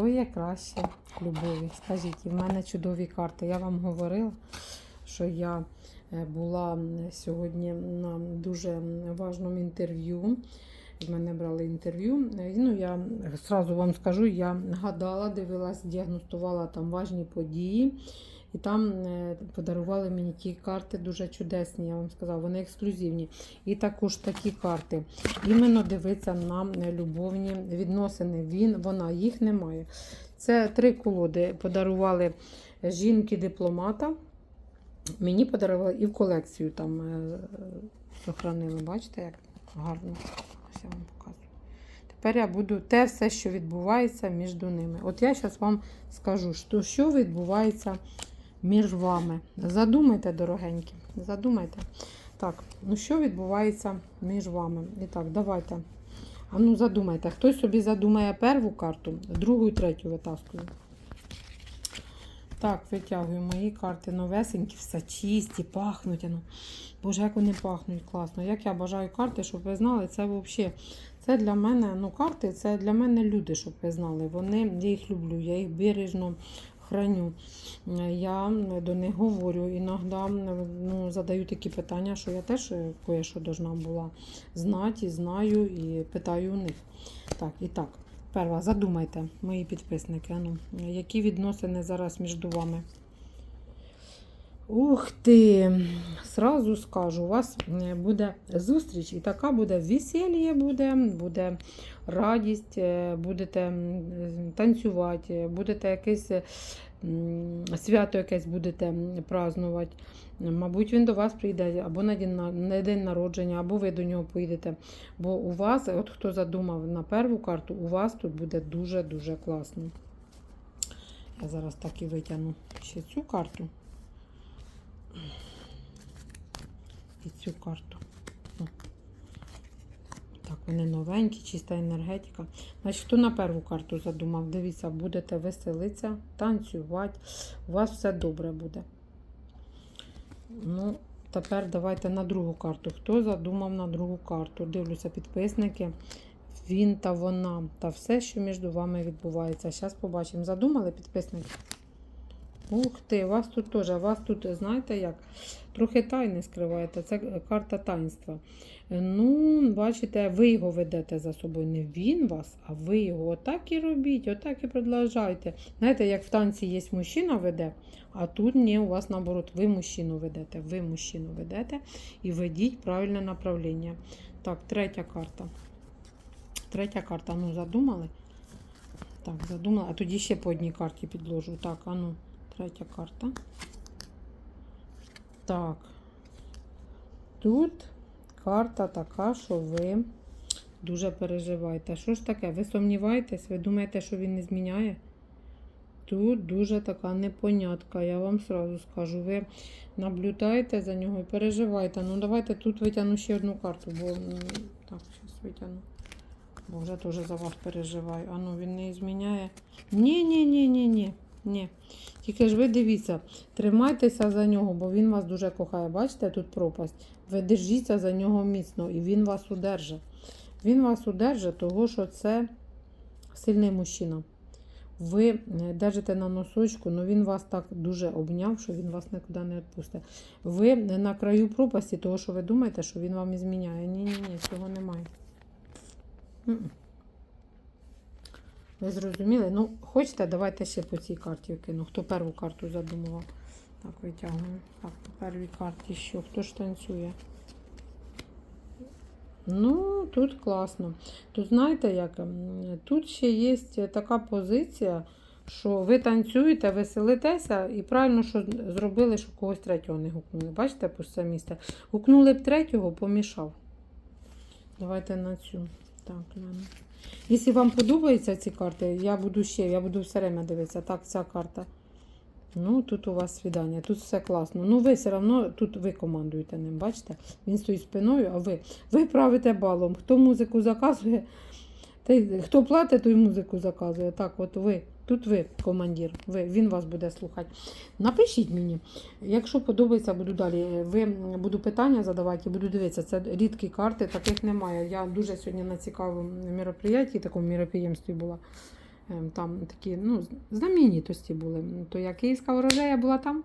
Що є краще любові? Скажіть, в мене чудові карти. Я вам говорила, що я е, була сьогодні на дуже важному інтерв'ю. В мене брали інтерв'ю. Е, Ну, я зразу вам скажу, я гадала, дивилась, діагностувала там важні події. І там е, подарували мені ті карти дуже чудесні, я вам сказала, вони ексклюзивні. І також такі карти. Іменно дивиться на е, любовні відносини. Він, вона, їх немає. Це три колоди подарували жінки-дипломата. Мені подарували і в колекцію там е, сохранили. Бачите, як гарно. Ось я вам показую. Тепер я буду те все, що відбувається між ними. От я зараз вам скажу, що, що відбувається між вами. Задумайте, дорогенькі, задумайте. Так, ну що відбувається між вами? І так, давайте. А ну задумайте. Хтось собі задумає перву карту, другу і третю витаскую. Так, витягую мої карти новесенькі, все чисті, пахнуть. Ну. Боже, як вони пахнуть класно. Як я бажаю карти, щоб ви знали, це взагалі. Це для мене, ну, карти, це для мене люди, щоб ви знали. Вони, я їх люблю, я їх бережно храню. Я до них говорю. Іноді ну, задаю такі питання, що я теж кое-що должна була знати, і знаю, і питаю у них. Так, і так. Перва, задумайте, мої підписники, ну, які відносини зараз між вами? Ух ти! Сразу скажу, у вас буде зустріч, і така буде весілля, буде, буде радість, е, будете танцювати, будете якесь свято якесь будете м, празднувати. Мабуть, він до вас прийде або на день, на день народження, або ви до нього поїдете. Бо у вас, от хто задумав на перву карту, у вас тут буде дуже-дуже класно. Я зараз так і витягну ще цю карту. І цю карту. Так, вони новенькі, чиста енергетика. Значить, хто на перву карту задумав? Дивіться, будете веселитися, танцювати. У вас все добре буде. Ну, тепер давайте на другу карту. Хто задумав на другу карту? Дивлюся, підписники. Він та вона, та все, що між вами відбувається. Зараз побачимо. Задумали підписники? Ух ти, вас тут теж, у вас тут, знаєте як, трохи тайни скриваєте. Це карта таїнства. Ну, бачите, ви його ведете за собою. Не він вас, а ви його. Отак і робіть, отак і продовжайте. Знаєте, як в танці є мужчина веде, а тут ні, у вас наоборот, ви мужчину ведете. Ви мужчину ведете і ведіть правильне направлення. Так, третя карта. Третя карта, ну задумали? Так, задумала. А тоді ще по одній карті підложу. Так, а ну, третя карта. Так. Тут карта така, що ви дуже переживаєте. Що ж таке? Ви сумніваєтесь? Ви думаєте, що він не зміняє? Тут дуже така непонятка, я вам сразу скажу. Ви наблюдаєте за нього і переживаєте. Ну, давайте тут витягну ще одну карту, бо так, зараз витягну. Бо вже теж за вас переживаю. А ну він не зміняє. Ні, Тільки ж ви дивіться, тримайтеся за нього, бо він вас дуже кохає. Бачите, тут пропасть. Ви держіться за нього міцно, і він вас удержить. Він вас удержить, того що це сильний мужчина. Ви е, держите на носочку, але він вас так дуже обняв, що він вас нікуди не відпустить. Ви на краю пропасті, того, що ви думаєте, що він вам і зміняє. Ні, ні, ні, цього немає. Ви зрозуміли? Ну, хочете, давайте ще по цій карті кину. Хто перву карту задумував? Так, витягуємо. Так, по первій карті що? Хто ж танцює? Ну, тут класно. Тут знаєте, як тут ще є така позиція, що ви танцюєте, веселитеся, і правильно, що зробили, що когось третього не гукнули. Бачите, пусте місце. Гукнули б третього, помішав. Давайте на цю. Так, гляну. Якщо вам подобаються ці карти, я буду ще, я буду все время дивитися. Так, ця карта. Ну, тут у вас свідання, тут все класно. Ну, ви все одно тут ви командуєте ним, бачите? Він стоїть спиною, а ви. Ви правите балом. Хто музику заказує, той, хто платить, той музику заказує. Так, от ви. Тут ви командир, ви, він вас буде слухати. Напишіть мені, якщо подобається, буду далі. Ви буду питання задавати і буду дивитися. Це рідкі карти, таких немає. Я дуже сьогодні на цікавому мероприятті, такому міроприємстві була. Ем, Там такі ну, знамінітості були. То я київська ворожея була там.